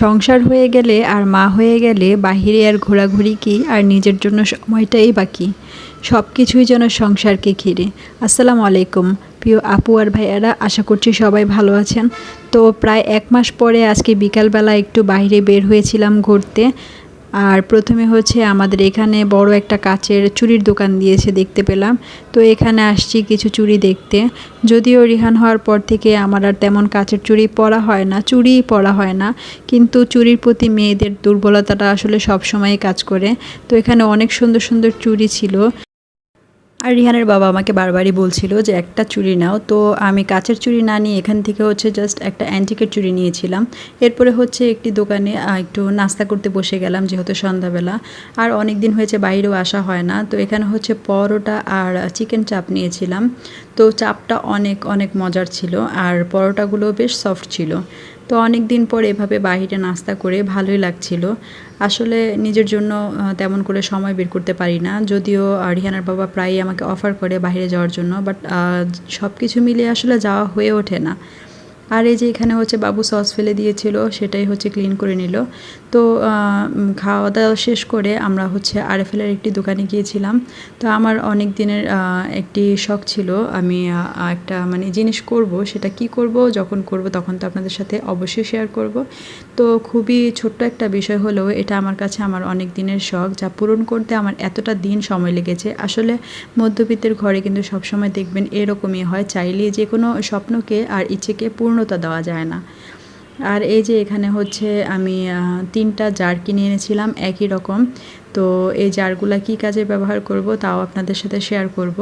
সংসার হয়ে গেলে আর মা হয়ে গেলে বাহিরে আর ঘোরাঘুরি কি? আর নিজের জন্য সময়টাই বাকি? সব কিছুই যেন সংসারকে ঘিরে। আসসালামু আলাইকুম। প্রিয় আপু আর ভাইয়ারা, আশা করছি সবাই ভালো আছেন। তো প্রায় এক মাস পরে আজকে বিকালবেলা একটু বাইরে বের হয়েছিলাম ঘুরতে। আর প্রথমে হচ্ছে আমাদের এখানে বড় একটা কাচের চুরির দোকান দিয়েছে, দেখতে পেলাম। তো এখানে আসছি কিছু চুড়ি দেখতে। যদিও রিহান হওয়ার পর থেকে আমার আর তেমন কাচের চুড়ি পরা হয় না চুড়িই পরা হয় না। কিন্তু চুরির প্রতি মেয়েদের দুর্বলতাটা আসলে সব সময়ই কাজ করে। তো এখানে অনেক সুন্দর সুন্দর চুড়ি ছিল। আর রিহানের বাবা আমাকে বারবারই বলছিল যে, একটা চুড়ি নাও। তো আমি কাচের চুড়ি না নিয়ে এখান থেকে হচ্ছে জাস্ট একটা অ্যান্টিকের চুড়ি নিয়েছিলাম। এরপরে হচ্ছে একটি দোকানে একটু নাস্তা করতে বসে গেলাম যেহেতু সন্ধ্যাবেলা। আর অনেক দিন হয়েছে বাইরেও আসা হয় না। তো এখানে হচ্ছে পরোটা আর চিকেন চাপ নিয়েছিলাম। তো চাপটা অনেক অনেক মজার ছিল আর পরোটাগুলো বেশ সফট ছিল। তো অনেক দিন পর এভাবে বাহিরে নাস্তা করে ভালোই লাগছিল। আসলে নিজের জন্য তেমন করে সময় বের করতে পারি না। যদিও রিহানার বাবা প্রায়ই আমাকে অফার করে বাইরে যাওয়ার জন্য বাট সব কিছু মিলিয়ে আসলে যাওয়া হয়ে ওঠে না। আর এই যে এখানে হচ্ছে বাবু সস ফেলে দিয়েছিল, সেটাই হচ্ছে ক্লিন করে নিল। তো খাওয়া দাওয়া শেষ করে আমরা হচ্ছে আরএফএলের একটি দোকানে গিয়েছিলাম। তো আমার অনেক দিনের একটি শখ ছিল, আমি একটা মানে জিনিস করব, সেটা কি করব, যখন করব তখন তো আপনাদের সাথে অবশ্যই শেয়ার করব। তো খুবই ছোট্ট একটা বিষয় হলেও এটা আমার কাছে আমার অনেক দিনের শখ, যা পূরণ করতে আমার এতটা দিন সময় লেগেছে। আসলে মধ্যবিত্তের ঘরে কিন্তু সবসময় দেখবেন এরকমই হয় চাইলে যে কোনো স্বপ্নকে আর ইচ্ছেকে পূর্ণতা দেওয়া যায় না। আর এই যে এখানে হচ্ছে আমি তিনটা জার কিনে এনেছিলাম একই রকম। তো এই জারগুলা কি কাজে ব্যবহার করব তাও আপনাদের সাথে শেয়ার করব।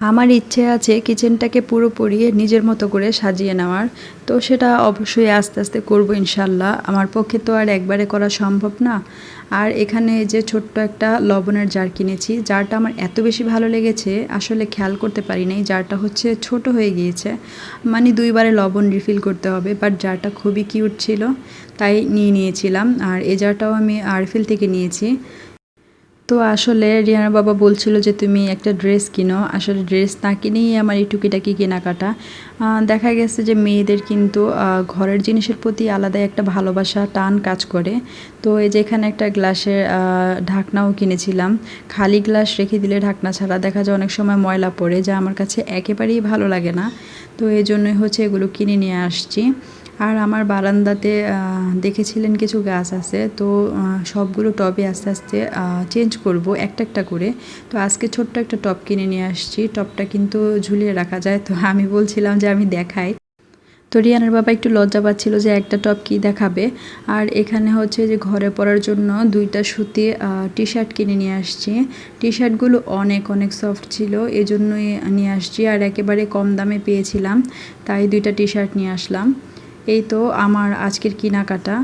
আমার ইচ্ছে আছে কিচেনটাকে পুরোপুরি নিজের মতো করে সাজিয়ে নেওয়ার। তো সেটা অবশ্যই আস্তে আস্তে করব ইনশাল্লাহ। আমার পক্ষে তো আর একবারে করা সম্ভব না। আর এখানে যে ছোট্ট একটা লবণের জার কিনেছি, জারটা আমার এত বেশি ভালো লেগেছে, আসলে খেয়াল করতে পারি নাই। জারটা হচ্ছে ছোট হয়ে গিয়েছে। মানে দুইবারে লবণ রিফিল করতে হবে বাট জারটা খুবই কিউট ছিল, তাই নিয়ে নিয়েছিলাম। আর এই জারটাও আমি আরফিল থেকে নিয়েছি। তো আসলে রিয়ানার বাবা বলছিল যে, তুমি একটা ড্রেস কিনো। আসলে ড্রেস না কিনেই আমার এই টুকিটাকি কেনাকাটা। দেখা গেছে যে, মেয়েদের কিন্তু ঘরের জিনিসের প্রতি আলাদা একটা ভালোবাসা, টান কাজ করে। তো এই যে, এখানে একটা গ্লাসের ঢাকনাও কিনেছিলাম। খালি গ্লাস রেখে দিলে ঢাকনা ছাড়া দেখা যায় অনেক সময় ময়লা পড়ে, যা আমার কাছে একেবারেই ভালো লাগে না। তো এই জন্যই হচ্ছে এগুলো কিনে নিয়ে আসছি। আর আমার বারান্দাতে দেখেছিলেন কিছু গাছ আছে, তো সবগুলো টবে আস্তে আস্তে চেঞ্জ করব একটা একটা করে। তো আজকে ছোট্ট একটা টব কিনে নিয়ে আসছি। টবটা কিন্তু ঝুলিয়ে রাখা যায়। তো আমি বলছিলাম যে আমি দেখাই। তো রিয়ানের বাবা একটু লজ্জা পাচ্ছিল যে একটা টপ কি দেখাবে। আর এখানে হচ্ছে যে ঘরে পরার জন্য দুইটা সুতি টি শার্ট কিনে নিয়ে আসছি। টি শার্টগুলো অনেক অনেক সফট ছিল, এজন্যই নিয়ে আসছি। আর একেবারে কম দামে পেয়েছিলাম, তাই দুইটা টি শার্ট নিয়ে আসলাম। এই তো আমার আজকের কেনাকাটা।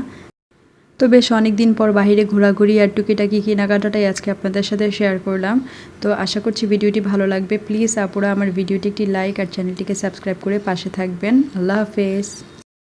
তো বেশ অনেক দিন পর বাইরে ঘোরাঘুরি আর টুকিটাকি কেনাকাটাটাই আজকে আপনাদের সাথে শেয়ার করলাম। তো আশা করছি ভিডিওটি ভালো লাগবে। প্লিজ আপুরা আমার ভিডিওটি একটি লাইক আর চ্যানেলটিকে সাবস্ক্রাইব করে পাশে থাকবেন। আল্লাহ হাফেজ।